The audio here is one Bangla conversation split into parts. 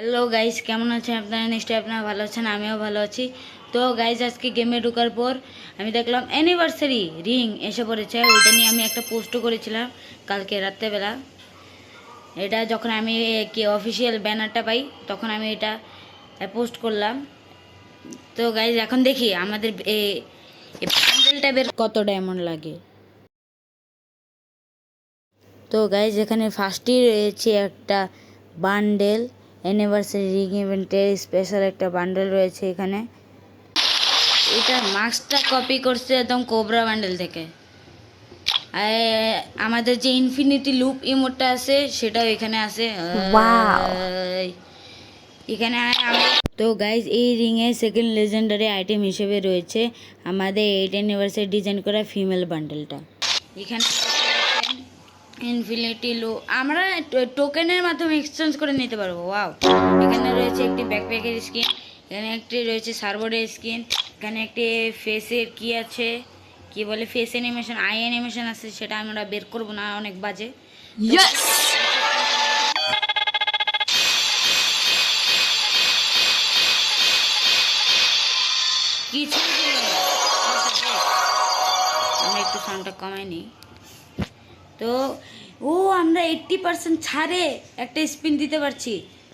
হ্যালো গাইস কেমন আছেন আপনারা? নিশ্চয়ই আপনারা ভালো আছেন, আমিও ভালো আছি। তো গাইস আজকে গেমে ঢোকার পর আমি দেখলাম অ্যানিভার্সারি রিং এসে পড়েছে। ওইটা নিয়ে আমি একটা পোস্টও করেছিলাম কালকে রাত্রেবেলা। এটা যখন আমি কি অফিসিয়াল ব্যানারটা পাই, তখন আমি এটা পোস্ট করলাম। তো গাইজ এখন দেখি আমাদের প্যান্ডেলটা বের কত ডায়মন্ড লাগে। তো গাইজ এখানে ফার্স্টই রয়েছে একটা বান্ডেল অ্যানিভার্সারি রিং ইভেন্টের স্পেশাল একটা বান্ডেল রয়েছে এখানে। এটা মাস্কটা কপি করছে একদম কোবরা বান্ডেল থেকে। আর আমাদের যে ইনফিনিটি লুপ ইমোটটা আছে, সেটাও এখানে আছে। এখানে তো গাইজ এই রিংয়ে সেকেন্ড লেজেন্ডারি আইটেম হিসেবে রয়েছে আমাদের এইট অ্যানিভার্সারি ডিজাইন করা ফিমেল বান্ডেলটা এখানে ইনফিনিটি লো আমরা টোকেনের মাধ্যমে এক্সচেঞ্জ করে নিতে পারব ওয়াও এখানে রয়েছে একটি ব্যাকপ্যাকের স্কিন এখানে একটি রয়েছে সার্ভারের স্কিন এখানে একটি ফেসের কি আছে কি বলে ফেস অ্যানিমেশন আই অ্যানিমেশন আছে সেটা আমরা বের করব না অনেক বাজে। কিছু আমরা একটু সাউন্ডটা কমাই নিই। তো ও আমরা এইট্টি পার্সেন্ট ছাড়ে একটা স্পিন দিতে পারছি,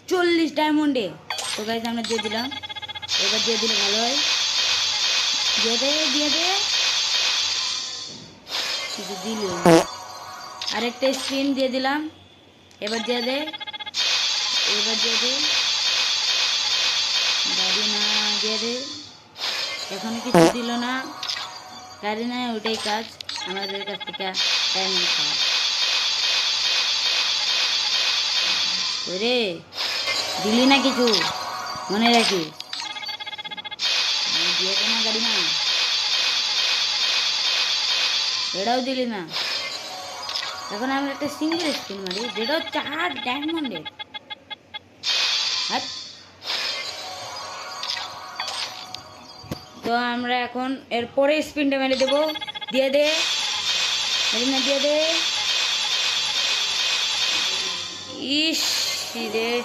চল্লিশ ডায়মন্ডে তো গাইজ আমরা দিয়ে দিলাম। এবার দিয়ে দিলে ভালো হয়। দিয়ে দে দিয়ে দে। কিছু দিল। আরেকটা স্পিন দিয়ে দিলাম। এবার দিয়ে দে। এবার দিয়ে দে। গাড়ি না দিয়ে দে। এখন কিছু দিল না। গাড়ি না ওটাই কাজ। আমাদের কাছ থেকে খাওয়া ওরে, দিলি না কিছু? মনে দিয়ে না গাড়ি না এটাও দিলি না। এখন আমরা একটা সিঙ্গেল স্ক্রিন মারি, যেটাও চার ডায়মন্ডের তো আমরা এখন এর পরে স্পিনটা মেরে দেবো। দিয়ে দে। এরিনা দিয়ে দে। ইস, রে।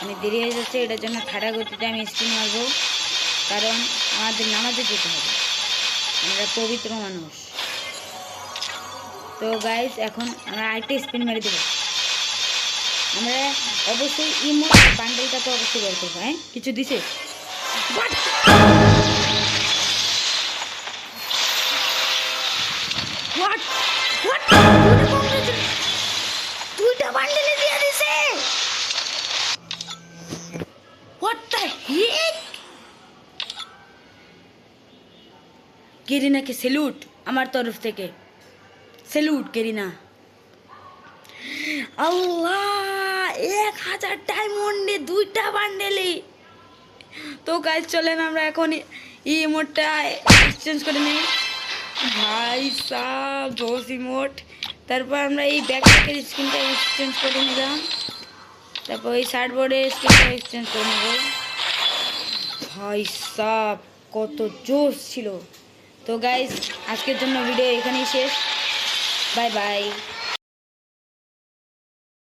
আমি দেরি হয়ে যাচ্ছে, এটার জন্য খাড়া গতিতে আমি স্পিন মারবো। কারণ আমাদের নামাজে যেতে হবে। আমরা পবিত্র মানুষ। তো গাইজ এখন আমরা আরেকটা স্পিন মেরে দেবো। আমরা অবশ্যই ইমো বান্ডেলটা তো অবশ্যই বের করব হ্যাঁ? কিছু দিছে? দুইটা বান্ডেলে? গেরিনাকে সেলুট আমার তরফ থেকে। Salute Garena. আল্লাহ, এক হাজার ডায়মন্ডে দুইটা বান্ডেলে তো গাইজ চলেন আমরা এখন ইমোটটা এক্সচেঞ্জ করে নিই। ভাই সাব জোস রিমোট তারপর আমরা এই ব্যাকপ্যাকের স্ক্রিনটা এক্সচেঞ্জ করে নিলাম। তারপর এই শার্ট বোর্ডের স্ক্রিনটা এক্সচেঞ্জ করে নেব। ভাই সাব, কত জোস ছিল। তো গাইজ আজকের জন্য ভিডিও এখানেই শেষ। Bye bye